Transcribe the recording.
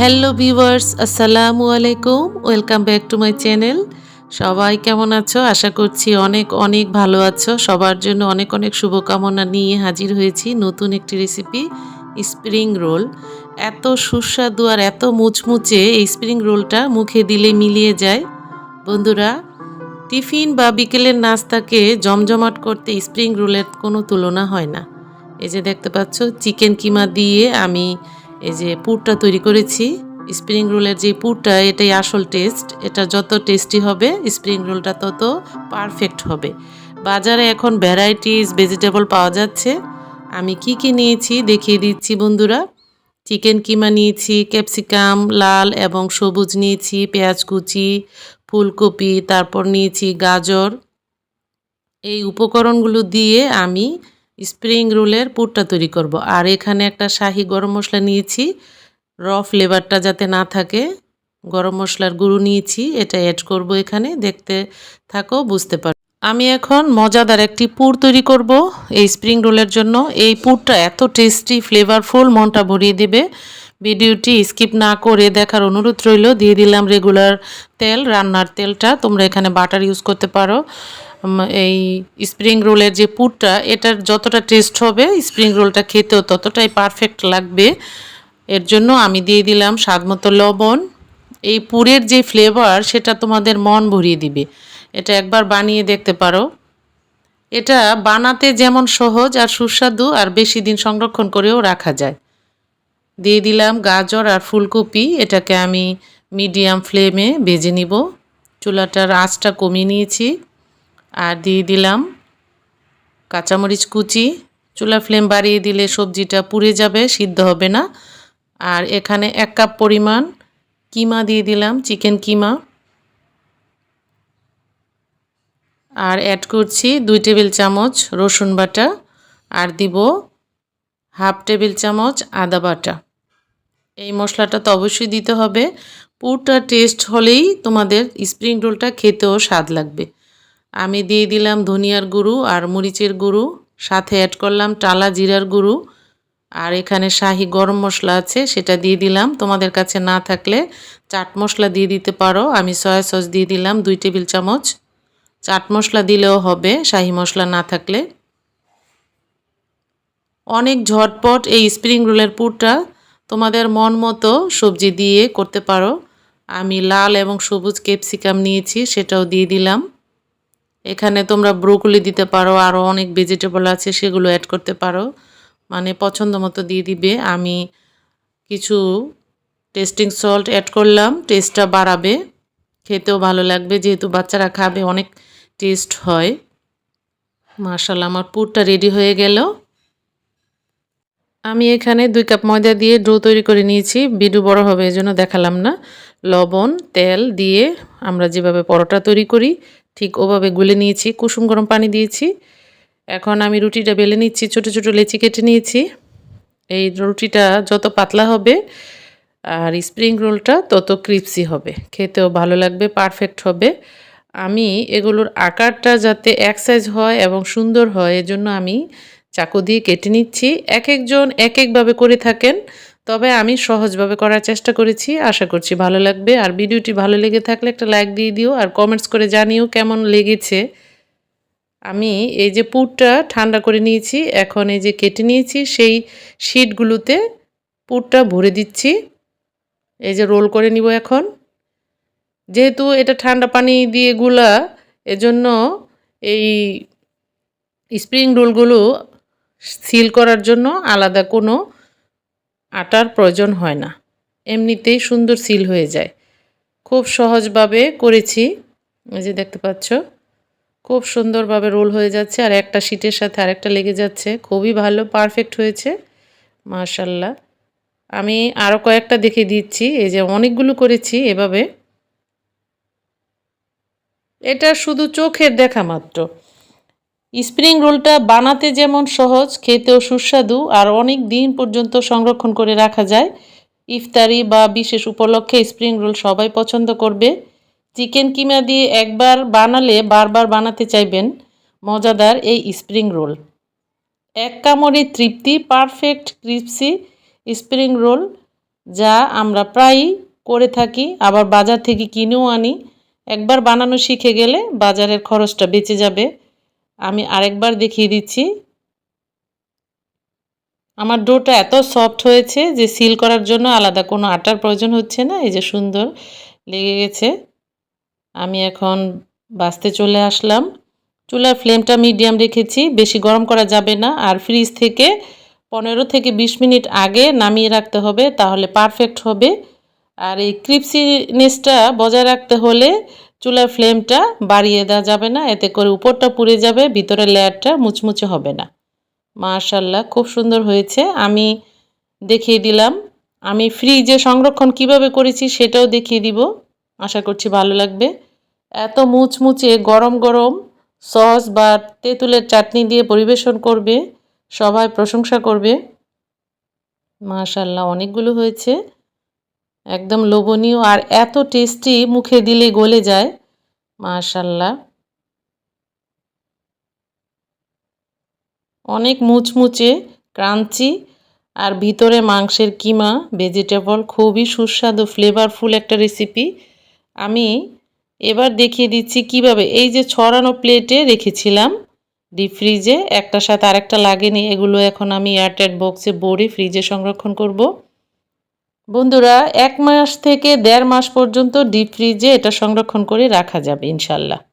Hello viewers আসসালামু আলাইকুম welcome back to my channel সবাই কেমন আছো? আশা করছি অনেক অনেক ভালো আছো। সবার জন্য অনেক অনেক শুভকামনা নিয়ে হাজির হয়েছি নতুন একটি রেসিপি স্প্রিং রোল এত সুস্বাদু আর এত মুচমুচে এই স্প্রিং রোলটা মুখে দিলে মিলিয়ে যায়। বন্ধুরা, টিফিন বা বিকেলের নাস্তাকে জমজমাট করতে স্প্রিং রোলের কোনো তুলনা হয় না। এই যে দেখতে পাচ্ছ চিকেন কিমা দিয়ে আমি এই যে পুরটা তৈরি করেছি স্প্রিং রোলের যে পুরটা, এটাই আসল টেস্ট এটা যত টেস্টি হবে স্প্রিং রোলটা তত পারফেক্ট হবে। বাজারে এখন ভ্যারাইটিস ভেজিটেবল পাওয়া যাচ্ছে। আমি কি কি নিয়েছি দেখিয়ে দিচ্ছি বন্ধুরা। চিকেন কিমা নিয়েছি ক্যাপসিকাম লাল এবং সবুজ নিয়েছি, পেঁয়াজ কুচি, ফুলকপি, তারপর নিয়েছি গাজর। এই উপকরণগুলো দিয়ে আমি স্প্রিং রোলের পুরটা তৈরি করব। আর এখানে একটা শাহি গরম মশলা নিয়েছি। র ফ্লেভারটা যাতে না থাকে, গরম মশলার গুঁড়ো নিয়েছি, এটা অ্যাড করব এখানে, দেখতে থাকো, বুঝতে পারো। আমি এখন মজাদার একটি পুর তৈরি করব এই স্প্রিং রোলের জন্য। এই পুরটা এত টেস্টি ফ্লেভারফুল মনটা ভরিয়ে দেবে। ভিডিওটি স্কিপ না করে দেখার অনুরোধ রইল। দিয়ে দিলাম রেগুলার তেল, রান্নার তেলটা। তোমরা এখানে বাটার ইউজ করতে পারো। এই স্প্রিং রোলের যে পুরটা, এটার যতটা টেস্ট হবে স্প্রিং রোলটা খেতেও ততটাই পারফেক্ট লাগবে। এর জন্য আমি দিয়ে দিলাম স্বাদমতো লবণ। এই পুরের যে ফ্লেভার সেটা তোমাদের মন ভরিয়ে দিবে। এটা একবার বানিয়ে দেখতে পারো। এটা বানাতে যেমন সহজ আর সুস্বাদু, আর বেশি দিন সংরক্ষণ করেও রাখা যায়। দিয়ে দিলাম গাজর আর ফুলকপি। এটাকে আমি মিডিয়াম ফ্লেমে ভেজে নিব। চুলাটার আঁচটা কমিয়ে নিয়েছি। আর দিয়ে দিলাম কাঁচামরিচ কুচি। চুলা ফ্লেম বাড়িয়ে দিলে সবজিটা পুড়ে যাবে, সিদ্ধ হবে না। আর এখানে এক কাপ পরিমাণ কিমা দিয়ে দিলাম, চিকেন কিমা। আর অ্যাড করছি দুই টেবিল চামচ রসুন বাটা। আর দিব হাফ টেবিল চামচ আদা বাটা। এই মশলাটা তো অবশ্যই দিতে হবে। পুরটা টেস্ট হলেই তোমাদের স্প্রিং রোলটা খেতেও স্বাদ লাগবে। আমি দিয়ে দিলাম ধনিয়ার গুঁড়ো আর মরিচের গুঁড়ো, সাথে অ্যাড করলাম টালা জিরার গুঁড়ো, আর এখানে শাহি গরম মশলা আছে, সেটা দিয়ে দিলাম। তোমাদের কাছে না থাকলে চাট মশলা দিয়ে দিতে পারো। আমি সয়া সস দিয়ে দিলাম দুই টেবিল চামচ। চাট মশলা দিলেও হবে, শাহি মশলা না থাকলে। অনেক ঝটপট এই স্প্রিং রোলের পুরটা তোমাদের মন মতো সবজি দিয়ে করতে পারো। আমি লাল এবং সবুজ ক্যাপসিকাম নিয়েছি, সেটাও দিয়ে দিলাম। এখানে তোমরা ব্রোকলি দিতে পারো আরও অনেক ভেজিটেবল আছে, সেগুলো অ্যাড করতে পারো। মানে পছন্দ মতো দিয়ে দিবে। আমি কিছু টেস্টিং সল্ট অ্যাড করলাম টেস্টটা বাড়াবে। খেতেও ভালো লাগবে, যেহেতু বাচ্চারা খাবে, অনেক টেস্ট হয়। মার্শাল আমার পুরটা রেডি হয়ে গেল। আমি এখানে দুই কাপ ময়দা দিয়ে ডো তৈরি করে নিয়েছি। বিডু বড় হবে, এজন্য দেখালাম না। লবণ, তেল দিয়ে আমরা যেভাবে পরোটা তৈরি করি ঠিক ওভাবে গুলে নিয়েছি, কুসুম গরম পানি দিয়েছি। এখন আমি রুটিটা বেলে নিচ্ছি, ছোট ছোট লেচি কেটে নিয়েছি। এই রুটিটা যত পাতলা হবে আর স্প্রিং রোলটা তত ক্রিপসি হবে, খেতেও ভালো লাগবে, পারফেক্ট হবে। আমি এগুলোর আকারটা যাতে এক সাইজ হয় এবং সুন্দর হয়, এজন্য আমি চাকু দিয়ে কেটে নিচ্ছি। এক একজন এক একভাবে করে থাকেন তবে আমি সহজভাবে করার চেষ্টা করেছি, আশা করছি ভালো লাগবে। আর ভিডিওটি ভালো লেগে থাকলে একটা লাইক দিয়ে দিও আর কমেন্টস করে জানিও কেমন লেগেছে। আমি এই যে পুরটা ঠান্ডা করে নিয়েছি, এখন এই যে কেটে নিয়েছি, সেই শিটগুলোতে পুরটা ভরে দিচ্ছি। এই যে রোল করে নিব এখন। যেহেতু এটা ঠান্ডা পানি দিয়ে গুলা, এজন্য এই স্প্রিং রোলগুলো সিল করার জন্য আলাদা কোনো আটার প্রয়োজন হয় না। এমনিতেই সুন্দর সিল হয়ে যায়। খুব সহজভাবে করেছি। এই যে দেখতে পাচ্ছ, খুব সুন্দরভাবে রোল হয়ে যাচ্ছে আর একটা শিটের সাথে আরেকটা লেগে যাচ্ছে। খুবই ভালো, পারফেক্ট হয়েছে। মার্শাল্লাহ আমি আরও কয়েকটা দেখে দিচ্ছি। এই যে অনেকগুলো করেছি এভাবে। এটা শুধু চোখের দেখা মাত্র। স্প্রিং রোলটা বানাতে যেমন সহজ, খেতেও সুস্বাদু আর অনেক দিন পর্যন্ত সংরক্ষণ করে রাখা যায়। ইফতারি বা বিশেষ উপলক্ষে স্প্রিং রোল সবাই পছন্দ করবে। চিকেন কিমা দিয়ে একবার বানালে বারবার বানাতে চাইবেন। মজাদার এই স্প্রিং রোল। এক কামড়ে তৃপ্তি, পারফেক্ট ক্রিপসি স্প্রিং রোল, যা আমরা প্রায়ই করে থাকি, আবার বাজার থেকে কিনেও আনি। একবার বানানো শিখে গেলে বাজারের খরচটা বেঁচে যাবে। আমি আরেকবার দেখিয়ে দিচ্ছি। আমার ডোটা এত সফট হয়েছে যে সিল করার জন্য আলাদা কোনো আটার প্রয়োজন হচ্ছে না। এই যে সুন্দর লেগে গেছে। আমি এখন বাঁচতে চলে আসলাম। চুলার ফ্লেমটা মিডিয়াম রেখেছি। বেশি গরম করা যাবে না। আর ফ্রিজ থেকে পনেরো থেকে বিশ মিনিট আগে নামিয়ে রাখতে হবে, তাহলে পারফেক্ট হবে। আর এই ক্রিপসিনেসটা বজায় রাখতে হলে চুলার ফ্লেমটা বাড়িয়ে দেওয়া যাবে না, এতে করে উপরটা পুড়ে যাবে, ভিতরের লেয়ারটা মুচমুচে হবে না। মাশাল্লাহ খুব সুন্দর হয়েছে। আমি দেখিয়ে দিলাম। আমি ফ্রিজে সংরক্ষণ কীভাবে করেছি সেটাও দেখিয়ে দিব। আশা করছি ভালো লাগবে। এত মুচমুচে গরম গরম সস বা তেঁতুলের চাটনি দিয়ে পরিবেশন করবে, সবাই প্রশংসা করবে। মাশাল্লাহ অনেকগুলো হয়েছে। একদম লোভনীয় আর এত টেস্টি মুখে দিলে গলে যায়। মাশাল্লাহ অনেক মুচমুচে, ক্রাঞ্চি আর ভিতরে মাংসের কিমা ভেজিটেবল খুবই সুস্বাদু ফ্লেভারফুল একটা রেসিপি আমি এবার দেখিয়ে দিচ্ছি কীভাবে। এই যে ছড়ানো প্লেটে রেখেছিলাম ডিপ ফ্রিজে একটার সাথে আরেকটা লাগেনি। এগুলো এখন আমি এয়ারটাইট বক্সে ভরে ফ্রিজে সংরক্ষণ করব। বন্ধুরা, এক মাস থেকে দেড় মাস পর্যন্ত ডিপ ফ্রিজে এটা সংরক্ষণ করে রাখা যাবে, ইনশাল্লাহ।